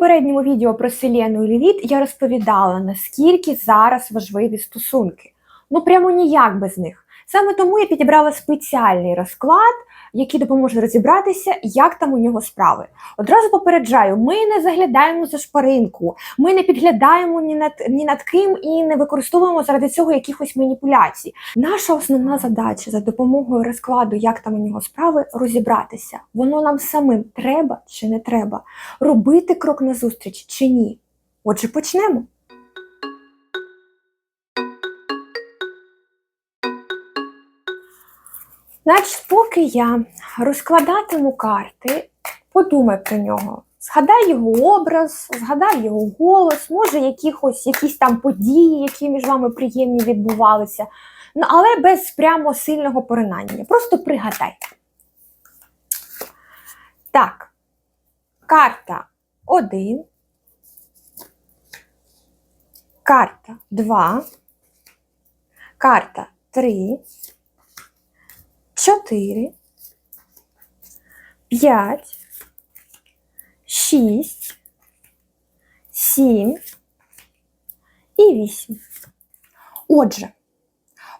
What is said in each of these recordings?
попередньому відео про Селену і Ліліт я розповідала, наскільки зараз важливі стосунки. Ну прямо ніяк без них. Саме тому я підібрала спеціальний розклад, який допоможе розібратися, як там у нього справи. Одразу попереджаю: ми не заглядаємо за шпаринку, ми не підглядаємо ні над ні над ким і не використовуємо заради цього якихось маніпуляцій. Наша основна задача за допомогою розкладу, як там у нього справи, розібратися. Воно нам самим треба чи не треба, робити крок назустріч чи ні. Отже, почнемо. Значить, поки я розкладатиму карти, подумай про нього. Згадай його образ, згадай його голос, може, якихось, якісь там події, які між вами приємні відбувалися. Ну, але без прямо сильного поринання. Просто пригадай. Так, карта 1, карта 2, карта 3, 4, 5, 6, 7 і 8. Отже,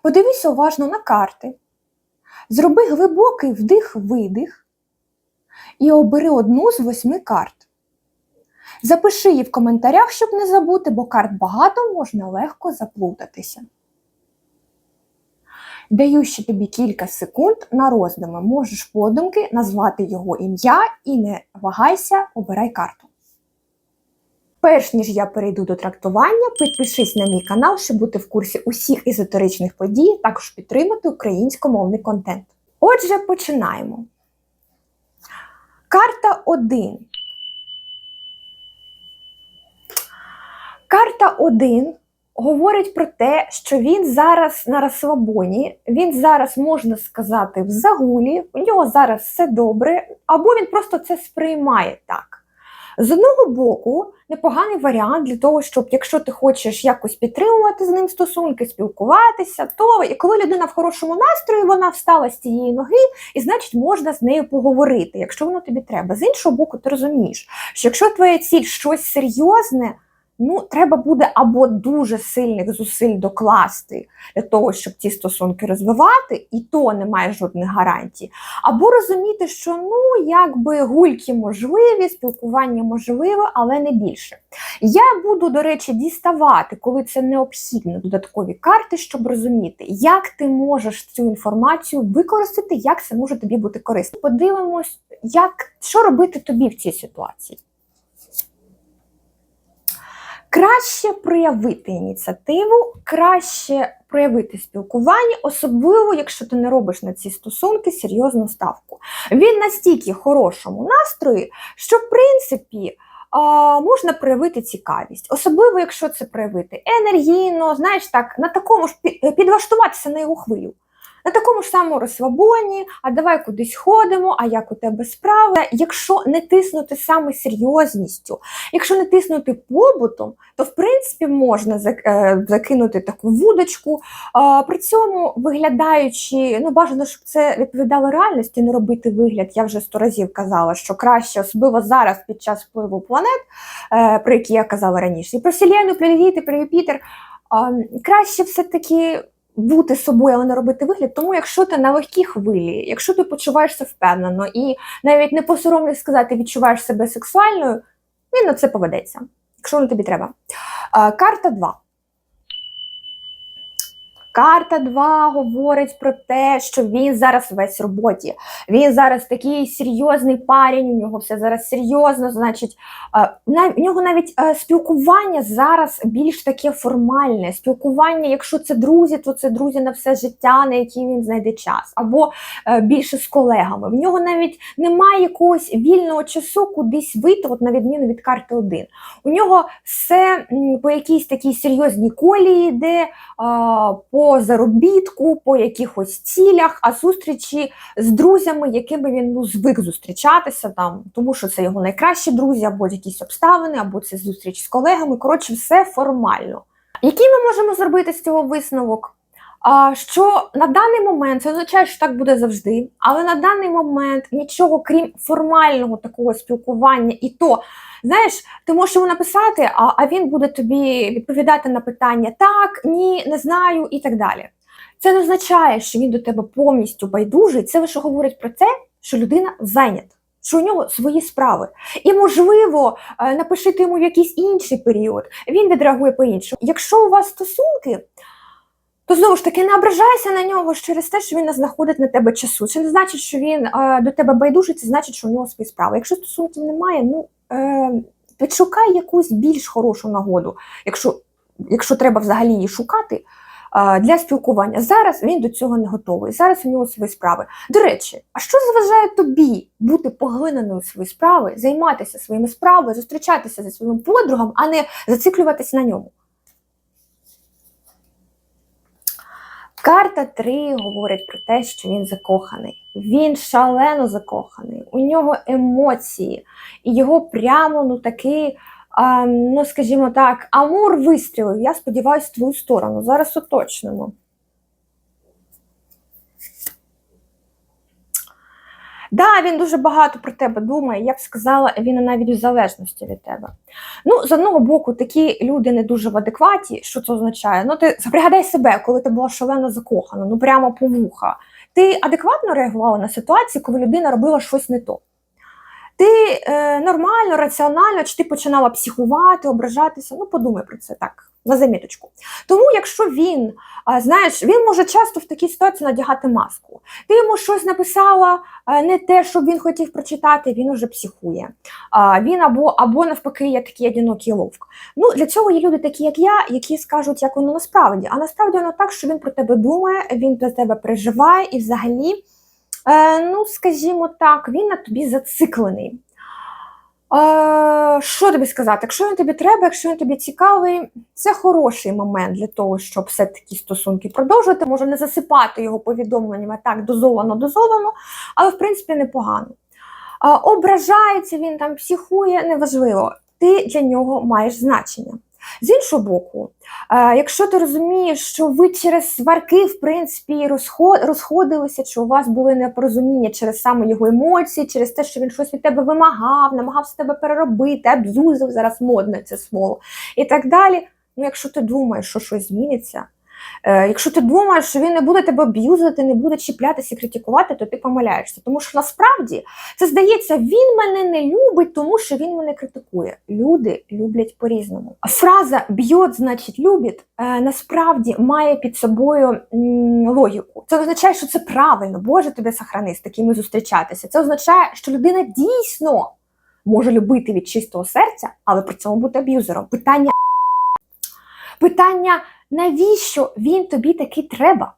подивися уважно на карти, зроби глибокий вдих-видих і обери одну з восьми карт. Запиши її в коментарях, щоб не забути, бо карт багато можна легко заплутатися. Даю ще тобі кілька секунд на роздуми. Можеш подумки назвати його ім'я і не вагайся, обирай карту. Перш ніж я перейду до трактування, підпишись на мій канал, щоб бути в курсі усіх езотеричних подій, також підтримати українськомовний контент. Отже, починаємо. Карта 1. Карта 1 говорить про те, що він зараз на розслабоні, він зараз, можна сказати, в загулі, у нього зараз все добре, або він просто це сприймає так. З одного боку, непоганий варіант для того, щоб якщо ти хочеш якось підтримувати з ним стосунки, спілкуватися, то і коли людина в хорошому настрої, вона встала з цієї ноги, і значить можна з нею поговорити, якщо воно тобі треба. З іншого боку, ти розумієш, що якщо твоя ціль щось серйозне, ну треба буде або дуже сильних зусиль докласти для того, щоб ці стосунки розвивати, і то немає жодних гарантій, або розуміти, що ну якби гульки можливі, спілкування можливе, але не більше. Я буду, до речі, діставати, коли це необхідно, додаткові карти, щоб розуміти, як ти можеш цю інформацію використати, як це може тобі бути корисно. Подивимось, як що робити тобі в цій ситуації. Краще проявити ініціативу, краще проявити спілкування, особливо, якщо ти не робиш на ці стосунки серйозну ставку. Він настільки хорошому настрої, що в принципі. Можна проявити цікавість, особливо, якщо це проявити енергійно, знаєш, так, на такому ж підлаштуватися на його хвилю. На такому ж самому розслабоні, а давай кудись ходимо, а як у тебе справи. Якщо не тиснути саме серйозністю, якщо не тиснути побутом, то в принципі можна закинути таку вудочку, при цьому виглядаючи, ну бажано, щоб це відповідало реальності, не робити вигляд. Я вже сто разів казала, що краще, особливо зараз під час впливу планет, е, про які я казала раніше, і про Селену, про Ліліт, про Юпітер, краще все-таки бути собою, але не робити вигляд. Тому, якщо ти на легкій хвилі, якщо ти почуваєшся впевнено і навіть не посоромлюсь сказати, відчуваєш себе сексуальною, він на це поведеться, якщо воно тобі треба. Карта 2. Карта 2 говорить про те, що він зараз весь в роботі. Він зараз такий серйозний парень, у нього все зараз серйозно. Значить, у нього навіть спілкування зараз більш таке формальне. Спілкування, якщо це друзі, то це друзі на все життя, на які він знайде час, або більше з колегами. В нього навіть немає якогось вільного часу кудись вийти, от на відміну від карти 1. У нього все по якійсь такій серйозній колії йде. по заробітку, по якихось цілях, а зустрічі з друзями, якими він ну, звик зустрічатися, там, тому що це його найкращі друзі, або якісь обставини, або це зустріч з колегами. Коротше, все формально. Який ми можемо зробити з цього висновок? Що на даний момент, це означає, що так буде завжди, але на даний момент нічого крім формального такого спілкування, і то, знаєш, ти можеш йому написати, а, а він буде тобі відповідати на питання так, ні, не знаю і так далі. Це не означає, що він до тебе повністю байдужий. Це лише говорить про те, що людина зайнята, що у нього свої справи. І, можливо, е, напишите йому в якийсь інший період, він відреагує по-іншому. Якщо у вас стосунки, то знову ж таки не ображайся на нього через те, що він не знаходить на тебе часу. Це не значить, що він е, до тебе байдужий, це значить, що у нього свої справи. Якщо стосунків немає, ну е, підшукай якусь більш хорошу нагоду, якщо, якщо треба взагалі її шукати. е, Для спілкування зараз він до цього не готовий. Зараз у нього свої справи. До речі, а що заважає тобі бути поглиненою в свої справи, займатися своїми справами, зустрічатися зі своїм подругом, а не зациклюватися на ньому? Карта 3 говорить про те, що він закоханий. Він шалено закоханий. У нього емоції, і його прямо ну такий, а, ну скажімо так, амур вистрілив. Я сподіваюся, в твою сторону. Зараз уточнимо. Да, він дуже багато про тебе думає. Я б сказала, він навіть в залежності від тебе. Ну, з одного боку, такі люди не дуже в адекваті. Що це означає? Ну, ти пригадай себе, коли ти була шалено закохана, ну прямо по вуха. Ти адекватно реагувала на ситуації, коли людина робила щось не то. Ти е, нормально, раціонально, чи ти починала психувати, ображатися? Ну, подумай про це так, на заміточку. Тому, якщо він, знаєш, він може часто в такій ситуації надягати маску. Ти йому щось написала, не те, що він хотів прочитати, він уже психує. Він або, або навпаки, є такий одинокий ловк. Ну, для цього є люди, такі як я, які скажуть, як воно насправді. А насправді воно так, що він про тебе думає, він за тебе переживає і взагалі. Е, ну, скажімо так, він на тобі зациклений. Е, що тобі сказати? Якщо він тобі треба, якщо він тобі цікавий, це хороший момент для того, щоб все такі стосунки продовжувати. Може не засипати його повідомленнями так дозовано, дозовано, але в принципі непогано. А, ображається він там, психує, неважливо. Ти для нього маєш значення. З іншого боку, е, якщо ти розумієш, що ви через сварки, в принципі, розход, розходилися, чи у вас були непорозуміння через саме його емоції, через те, що він щось від тебе вимагав, намагався тебе переробити, аб'юзив, зараз модне це слово, і так далі. Ну, якщо ти думаєш, що щось зміниться, якщо ти думаєш, що він не буде тебе аб'юзити, не буде чіплятися критикувати, то ти помиляєшся. Тому що насправді це здається, він мене не любить, тому що він мене критикує. Люди люблять по-різному. Фраза б'єт, значить любить е, насправді має під собою логіку. Це означає, що це правильно. Боже тебе сохрани з такими зустрічатися. Це означає, що людина дійсно може любити від чистого серця, але при цьому бути аб'юзером. Питання, питання, навіщо він тобі такий треба?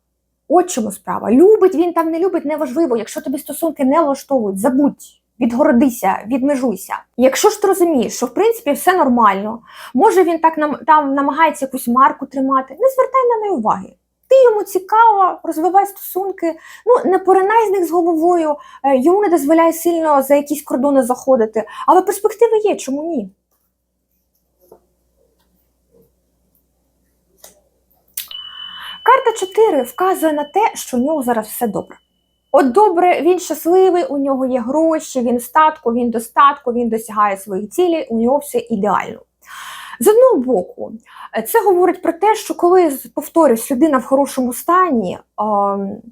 От чому справа. Любить він там, не любить, неважливо. Якщо тобі стосунки не влаштовують, забудь, відгородися, відмежуйся. Якщо ж ти розумієш, що в принципі все нормально, може він так нам там намагається якусь марку тримати, не звертай на неї уваги. Ти йому цікаво, розвивай стосунки, ну не поринай з них з головою, е, йому не дозволяй сильно за якісь кордони заходити, але перспективи є, чому ні? Карта 4 вказує на те, що у нього зараз все добре. От добре, він щасливий, у нього є гроші, він статку, він достатку, він досягає своїх цілей, у нього все ідеально. З одного боку, це говорить про те, що коли повторюсь, людина в хорошому стані,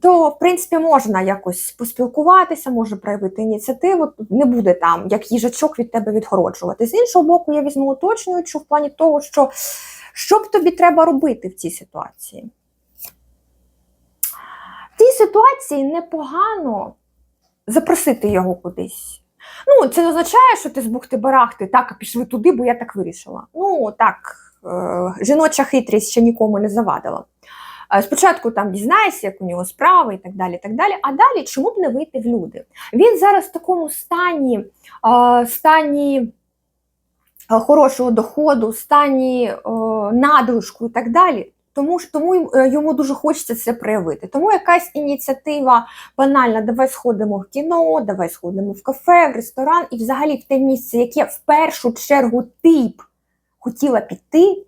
то в принципі можна якось поспілкуватися, може проявити ініціативу, не буде там як їжачок від тебе відгороджувати. З іншого боку, я візьму уточнюючу в плані того, що що б тобі треба робити в цій ситуації. Цій ситуації непогано запросити його кудись. Ну, це не означає, що ти з бухти-барахти, так, а пішли туди, бо я так вирішила. Ну, так, е, жіноча хитрість ще нікому не завадила. Е, Спочатку там дізнаєшся, як у нього справи і так далі. так далі. А далі чому б не вийти в люди? Він зараз в такому стані, е, стані хорошого доходу, стані надлишку і так далі. Тому тому е, йому дуже хочеться це проявити. Тому якась ініціатива банальна, давай сходимо в кіно, давай сходимо в кафе, в ресторан, і взагалі в те місце, яке в першу чергу ти б хотіла піти,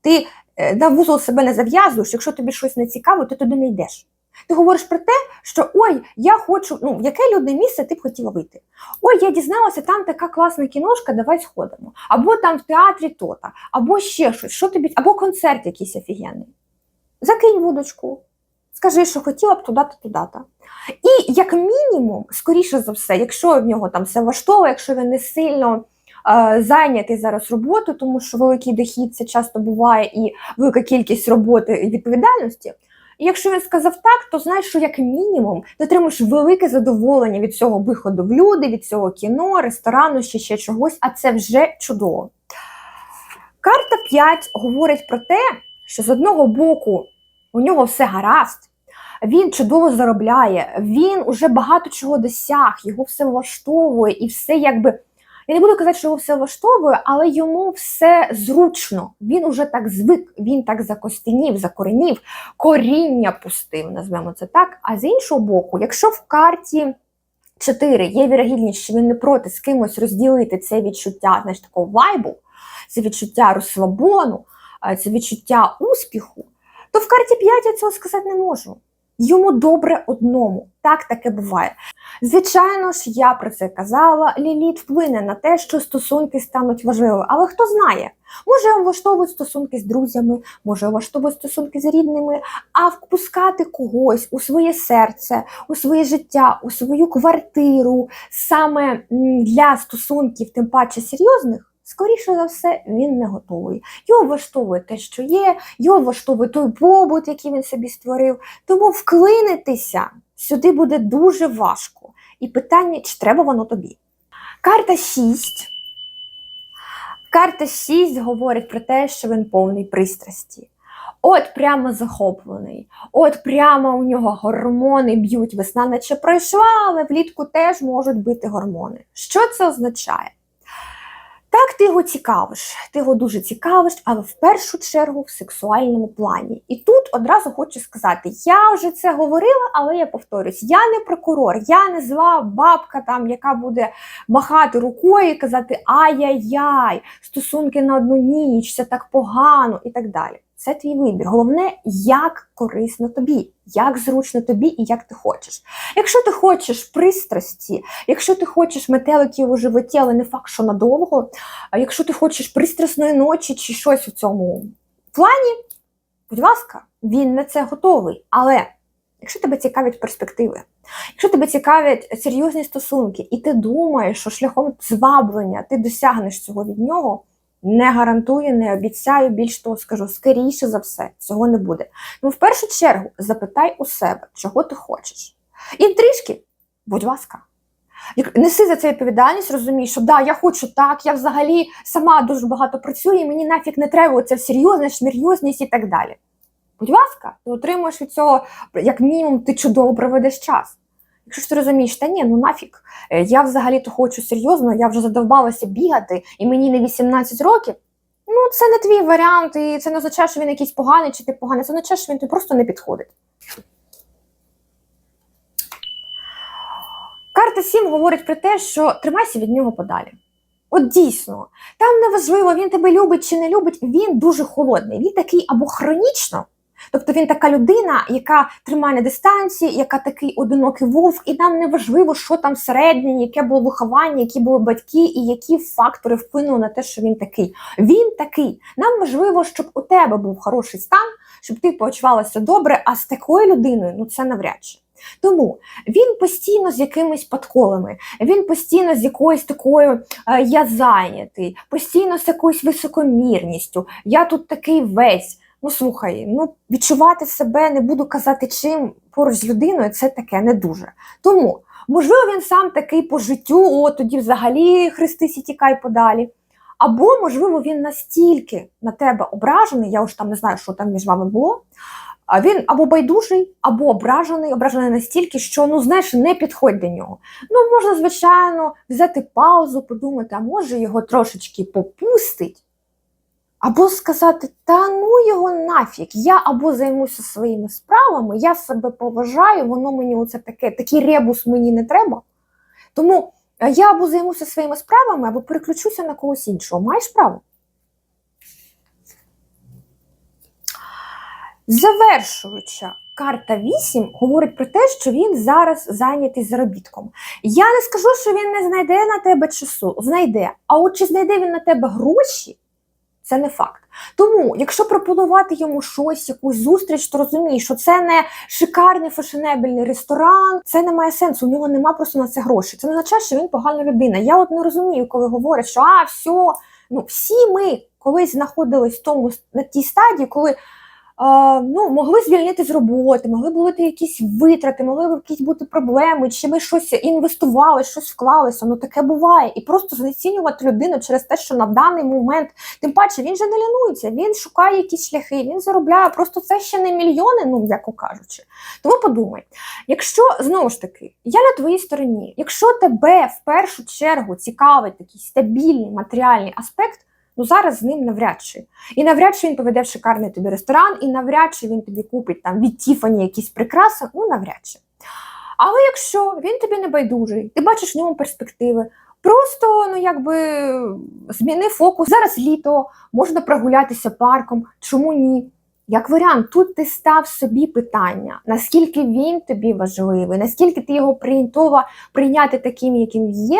ти е, на вузол себе не зав'язуєш, якщо тобі щось не цікаво, ти туди не йдеш. Ти говориш про те, що ой, я хочу, ну, в яке людне місце ти б хотіла вийти? Ой, я дізналася, там така класна кіношка, давай сходимо. Або там в театрі то-то, або ще щось, що тобі, або концерт якийсь офігенний. Закинь вудочку, скажи, що хотіла б туди-то, туди-то. І як мінімум, скоріше за все, якщо в нього там все влаштовує, якщо він не сильно е, зайнятий зараз роботою, тому що великий дохід це часто буває і велика кількість роботи і відповідальності. І якщо він сказав так, то знаєш, що як мінімум ти отримаєш велике задоволення від цього виходу в люди, від цього кіно, ресторану, ще ще чогось, а це вже чудово. Карта 5 говорить про те, що з одного боку у нього все гаразд, він чудово заробляє, він уже багато чого досяг, його все влаштовує і все якби. Я не буду казати, що його все влаштовує, але йому все зручно. Він уже так звик, він так закостенів, закоренів, коріння пустив, назвемо це так. А з іншого боку, якщо в карті 4 є вірогідність, що він не проти з кимось розділити це відчуття, знаєш, такого вайбу, це відчуття розслабону, е, це відчуття успіху, то в карті 5 я цього сказати не можу. Йому добре одному. Так таке буває. Звичайно ж, я про це казала. Ліліт вплине на те, що стосунки стануть важливими. Але хто знає, може влаштовують стосунки з друзями, може влаштовують стосунки з рідними, а впускати когось у своє серце, у своє життя, у свою квартиру саме для стосунків, тим паче серйозних. Скоріше за все, він не готовий. Його влаштовує те, що є, його влаштовує той побут, який він собі створив. Тому вклинитися сюди буде дуже важко. І питання, чи треба воно тобі. Карта 6. Карта 6 говорить про те, що він повний пристрасті. От прямо захоплений, от прямо у нього гормони б'ють. Весна наче пройшла, але влітку теж можуть бити гормони. Що це означає? Так, ти його цікавиш, ти його дуже цікавиш, але в першу чергу в сексуальному плані. І тут одразу хочу сказати: я вже це говорила, але я повторюсь: я не прокурор, я не зла бабка, там, яка буде махати рукою і казати ай-яй-яй, стосунки на одну ніч, це так погано і так далі. Це твій вибір. Головне, як корисно тобі, як зручно тобі і як ти хочеш. Якщо ти хочеш пристрасті, якщо ти хочеш метеликів у животі, але не факт, що надовго, якщо ти хочеш пристрасної ночі чи щось у цьому плані, будь ласка, він на це готовий. Але якщо тебе цікавлять перспективи, якщо тебе цікавлять серйозні стосунки, і ти думаєш, що шляхом зваблення ти досягнеш цього від нього. Не гарантую, не обіцяю, більш того скажу, скоріше за все, цього не буде. Ну, в першу чергу, запитай у себе, чого ти хочеш. І трішки, будь ласка, неси за це відповідальність, розумій, що да, я хочу так, я взагалі сама дуже багато працюю, і мені нафіг не треба оця серйозність, шмірйозність і так далі. Будь ласка, ти отримуєш від цього, як мінімум, ти чудово проведеш час. Якщо ж ти розумієш, та ні, ну нафіг, е, я взагалі-то хочу серйозно, я вже задовбалася бігати, і мені не 18 років. Ну, це не твій варіант, і це не означає, що він якийсь поганий чи ти поганий, це означає, що він тобі просто не підходить. Карта 7 говорить про те, що тримайся від нього подалі. От дійсно, там не важливо, він тебе любить чи не любить, він дуже холодний. Він такий або хронічно, тобто він така людина, яка тримає на дистанції, яка такий одинокий вовк, і нам не важливо, що там всередині, яке було виховання, які були батьки, і які фактори вплинули на те, що він такий. Він такий. Нам важливо, щоб у тебе був хороший стан, щоб ти почувалася добре, а з такою людиною ну це навряд чи. Тому він постійно з якимись подколами, він постійно з якоюсь такою е, я зайнятий, постійно з якоюсь високомірністю. Я тут такий весь. Ну слухай, ну відчувати себе, не буду казати чим поруч з людиною, це таке не дуже. Тому, можливо, він сам такий по життю, о, тоді взагалі хрестись і тікай подалі. Або, можливо, він настільки на тебе ображений, я ж там не знаю, що там між вами було. А він або байдужий, або ображений, ображений настільки, що ну знаєш, не підходь до нього. Ну, можна, звичайно, взяти паузу, подумати, а може його трошечки попустить, або сказати, та ну його нафіг, я або займуся своїми справами, я себе поважаю, воно мені оце таке, такий ребус мені не треба. Тому е, я або займуся своїми справами, або переключуся на когось іншого. Маєш право? Завершуюча карта 8 говорить про те, що він зараз зайнятий заробітком. Я не скажу, що він не знайде на тебе часу, знайде. А от чи знайде він на тебе гроші, це не факт. Тому, якщо пропонувати йому щось, якусь зустріч, то розумієш, що це не шикарний фешенебельний ресторан, це не має сенсу. У нього нема просто на це грошей. Це не означає, що він погана людина. Я от не розумію, коли говорять, що а, все, ну всі ми колись знаходились в тому на тій стадії, коли. Ну, могли звільнити з роботи, могли бути якісь витрати, могли якісь бути проблеми, чи ми щось інвестували, щось вклалися. Ну таке буває. І просто знецінювати людину через те, що на даний момент, тим паче, він же не лінується, він шукає якісь шляхи, він заробляє. Просто це ще не мільйони, ну м'яко кажучи. Тому подумай, якщо знову ж таки я на твоїй стороні, якщо тебе в першу чергу цікавить такий стабільний матеріальний аспект. Ну зараз з ним навряд чи. І навряд чи він поведе в шикарний тобі ресторан, і навряд чи він тобі купить там від Тіфані якісь прикраси, ну навряд чи. Але якщо він тобі не байдужий, ти бачиш в ньому перспективи, просто ну якби зміни фокус. Зараз літо, можна прогулятися парком, чому ні? Як варіант, тут ти став собі питання, наскільки він тобі важливий, наскільки ти його готова прийняти таким, яким є,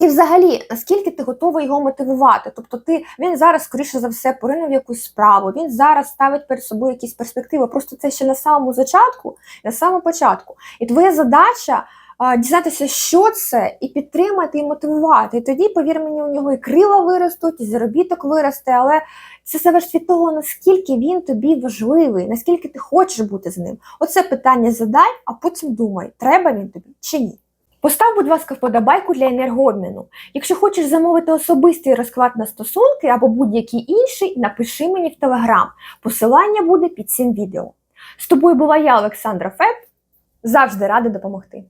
і взагалі, наскільки ти готовий його мотивувати? Тобто, ти він зараз, скоріше за все, поринув якусь справу, він зараз ставить перед собою якісь перспективи. Просто це ще на самому зачатку, на самому початку. І твоя задача дізнатися, що це, і підтримати, і мотивувати. І тоді, повір мені, у нього і крила виростуть, і заробіток виросте, але це залежить від того, наскільки він тобі важливий, наскільки ти хочеш бути з ним. Оце питання задай, а потім думай, треба він тобі чи ні. Постав, будь ласка, вподобайку для енергообміну. Якщо хочеш замовити особистий розклад на стосунки або будь-який інший, напиши мені в Телеграм. Посилання буде під цим відео. З тобою була я, Олександра Феб. Завжди рада допомогти.